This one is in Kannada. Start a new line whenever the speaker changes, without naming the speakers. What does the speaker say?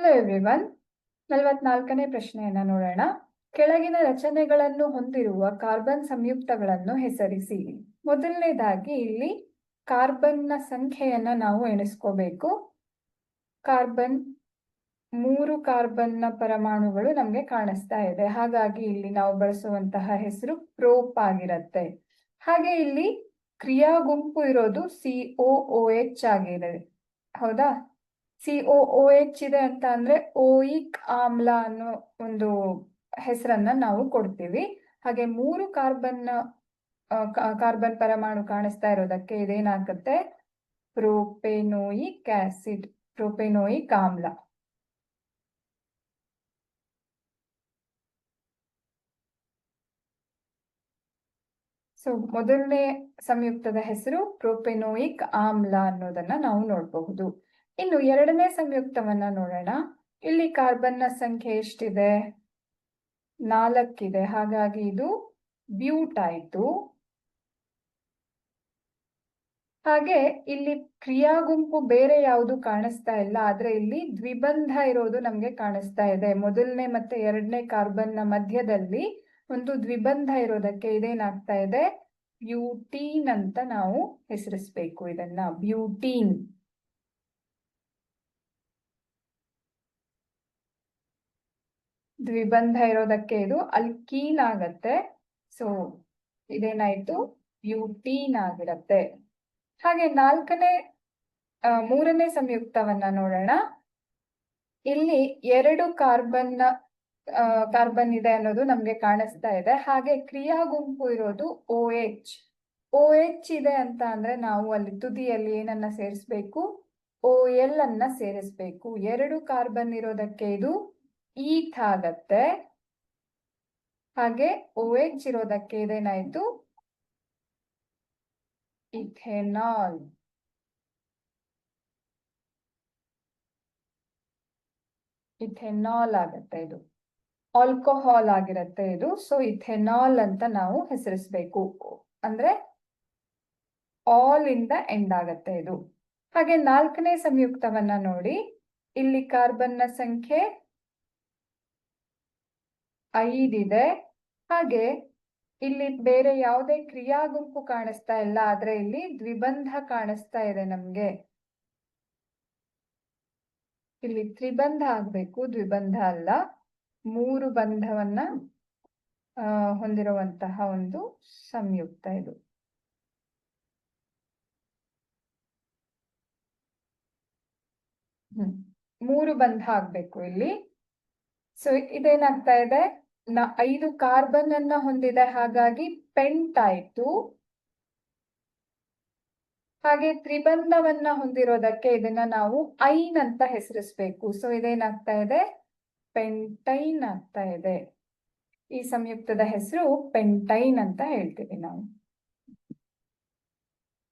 ಹಲೋ ಎವ್ರಿವನ್ ನಲವತ್ನಾಲ್ಕನೇ ಪ್ರಶ್ನೆಯನ್ನ ನೋಡೋಣ. ಕೆಳಗಿನ ರಚನೆಗಳನ್ನು ಹೊಂದಿರುವ ಕಾರ್ಬನ್ ಸಂಯುಕ್ತಗಳನ್ನು ಹೆಸರಿಸಿ. ಮೊದಲನೇದಾಗಿ, ಇಲ್ಲಿ ಕಾರ್ಬನ್ನ ಸಂಖ್ಯೆಯನ್ನ ನಾವು ಎಣಿಸ್ಕೋಬೇಕು. ಕಾರ್ಬನ್, ಮೂರು ಕಾರ್ಬನ್ನ ಪರಮಾಣುಗಳು ನಮ್ಗೆ ಕಾಣಿಸ್ತಾ ಇದೆ. ಹಾಗಾಗಿ ಇಲ್ಲಿ ನಾವು ಬಳಸುವಂತಹ ಹೆಸರು ಪ್ರೋಪ್ ಆಗಿರತ್ತೆ. ಹಾಗೆ ಇಲ್ಲಿ ಕ್ರಿಯಾ ಗುಂಪು ಇರೋದು ಸಿ ಒ ಎಚ್ ಆಗಿದೆ. ಹೌದಾ? ಸಿ ಒ ಎಚ್ ಇದೆ ಅಂತ ಅಂದ್ರೆ ಓಯಿಕ್ ಆಮ್ಲ ಅನ್ನೋ ಒಂದು ಹೆಸರನ್ನ ನಾವು ಕೊಡ್ತೀವಿ. ಹಾಗೆ ಮೂರು ಕಾರ್ಬನ್ ಕಾರ್ಬನ್ ಪರಮಾಣು ಕಾಣಿಸ್ತಾ ಇರೋದಕ್ಕೆ ಇದೇನಾಗುತ್ತೆ? ಪ್ರೋಪೆನೋಯಿಕ್ ಆಸಿಡ್, ಪ್ರೋಪೆನೋಯಿಕ್ ಆಮ್ಲ. ಸೊ, ಮೊದಲನೇ ಸಂಯುಕ್ತದ ಹೆಸರು ಪ್ರೋಪೆನೋಯಿಕ್ ಆಮ್ಲ ಅನ್ನೋದನ್ನ ನಾವು ನೋಡಬಹುದು. ಇನ್ನು ಎರಡನೇ ಸಂಯುಕ್ತವನ್ನ ನೋಡೋಣ. ಇಲ್ಲಿ ಕಾರ್ಬನ್ನ ಸಂಖ್ಯೆ ಎಷ್ಟಿದೆ? ನಾಲ್ಕಿದೆ. ಹಾಗಾಗಿ ಇದು ಬ್ಯೂಟ್ ಆಯ್ತು. ಹಾಗೆ ಇಲ್ಲಿ ಕ್ರಿಯಾ ಗುಂಪು ಬೇರೆ ಯಾವುದು ಕಾಣಿಸ್ತಾ ಇಲ್ಲ. ಆದ್ರೆ ಇಲ್ಲಿ ದ್ವಿಬಂಧ ಇರೋದು ನಮ್ಗೆ ಕಾಣಿಸ್ತಾ ಇದೆ. ಮೊದಲನೇ ಮತ್ತೆ ಎರಡನೇ ಕಾರ್ಬನ್ನ ಮಧ್ಯದಲ್ಲಿ ಒಂದು ದ್ವಿಬಂಧ ಇರೋದಕ್ಕೆ ಇದೇನಾಗ್ತಾ ಇದೆ? ಬ್ಯೂಟೀನ್ ಅಂತ ನಾವು ಹೆಸರಿಸ್ಬೇಕು ಇದನ್ನ. ಬ್ಯೂಟೀನ್. ದ್ವಿಬಂಧ ಇರೋದಕ್ಕೆ ಇದು ಅಲ್ಲಿ ಕೀನ್ ಆಗತ್ತೆ. ಸೊ ಇದೇನಾಯ್ತು? ಬ್ಯೂಟೀನ್ ಆಗಿರತ್ತೆ ಹಾಗೆ ನಾಲ್ಕನೇ ಮೂರನೇ ಸಂಯುಕ್ತವನ್ನ ನೋಡೋಣ. ಇಲ್ಲಿ ಎರಡು ಕಾರ್ಬನ್ ಕಾರ್ಬನ್ ಇದೆ ಅನ್ನೋದು ನಮ್ಗೆ ಕಾಣಿಸ್ತಾ ಇದೆ. ಹಾಗೆ ಕ್ರಿಯಾ ಗುಂಪು ಇರೋದು ಓ ಎಚ್ ಓ ಎಚ್ ಇದೆ ಅಂತ ಅಂದ್ರೆ ನಾವು ಅಲ್ಲಿ ತುದಿಯಲ್ಲಿ ಏನನ್ನ ಸೇರಿಸ್ಬೇಕು? ಓ ಎಲ್ ಅನ್ನ ಸೇರಿಸ್ಬೇಕು. ಎರಡು ಕಾರ್ಬನ್ ಇರೋದಕ್ಕೆ ಇದು ಈಥ್ ಆಗತ್ತೆ ಹಾಗೆ ಓ ಎಚ್ ಇರೋದಕ್ಕೆ ಇದೇನಾಯ್ತು ಇಥೆನಾಲ್. ಇಥೆನಾಲ್ ಆಗತ್ತೆ ಇದು. ಆಲ್ಕೋಹಾಲ್ ಆಗಿರತ್ತೆ ಇದು. ಸೊ, ಇಥೆನಾಲ್ ಅಂತ ನಾವು ಹೆಸರಿಸ್ಬೇಕು. ಅಂದ್ರೆ ಆಲ್ ಇಂದ ಎಂಡ್ ಆಗತ್ತೆ ಇದು. ಹಾಗೆ ನಾಲ್ಕನೇ ಸಂಯುಕ್ತವನ್ನ ನೋಡಿ. ಇಲ್ಲಿ ಕಾರ್ಬನ್ನ ಸಂಖ್ಯೆ ಐದಿದೆ. ಹಾಗೆ ಇಲ್ಲಿ ಬೇರೆ ಯಾವುದೇ ಕ್ರಿಯಾ ಗುಂಪು ಕಾಣಿಸ್ತಾ ಇಲ್ಲ, ಆದ್ರೆ ಇಲ್ಲಿ ದ್ವಿಬಂಧ ಕಾಣಿಸ್ತಾ ಇದೆ ನಮ್ಗೆ. ಇಲ್ಲಿ ತ್ರಿಬಂಧ ಆಗ್ಬೇಕು, ದ್ವಿಬಂಧ ಅಲ್ಲ, ಮೂರು ಬಂಧವನ್ನ ಹೊಂದಿರುವಂತಹ ಒಂದು ಸಂಯುಕ್ತ ಇದು. ಮೂರು ಬಂಧ ಆಗ್ಬೇಕು ಇಲ್ಲಿ. ಸೊ ಇದೇನಾಗ್ತಾ ಇದೆ? ಐದು ಕಾರ್ಬನ್ ಅನ್ನ ಹೊಂದಿದೆ. ಹಾಗಾಗಿ ಪೆಂಟ್ ಆಯ್ತು ಹಾಗೆ ತ್ರಿಬಂಧವನ್ನ ಹೊಂದಿರೋದಕ್ಕೆ ಇದನ್ನ ನಾವು ಐನ್ ಅಂತ ಹೆಸರಿಸ್ಬೇಕು. ಸೊ ಇದೇನಾಗ್ತಾ ಇದೆ? ಪೆಂಟೈನ್ ಆಗ್ತಾ ಇದೆ. ಈ ಸಂಯುಕ್ತದ ಹೆಸರು ಪೆಂಟೈನ್ ಅಂತ ಹೇಳ್ತೀವಿ ನಾವು.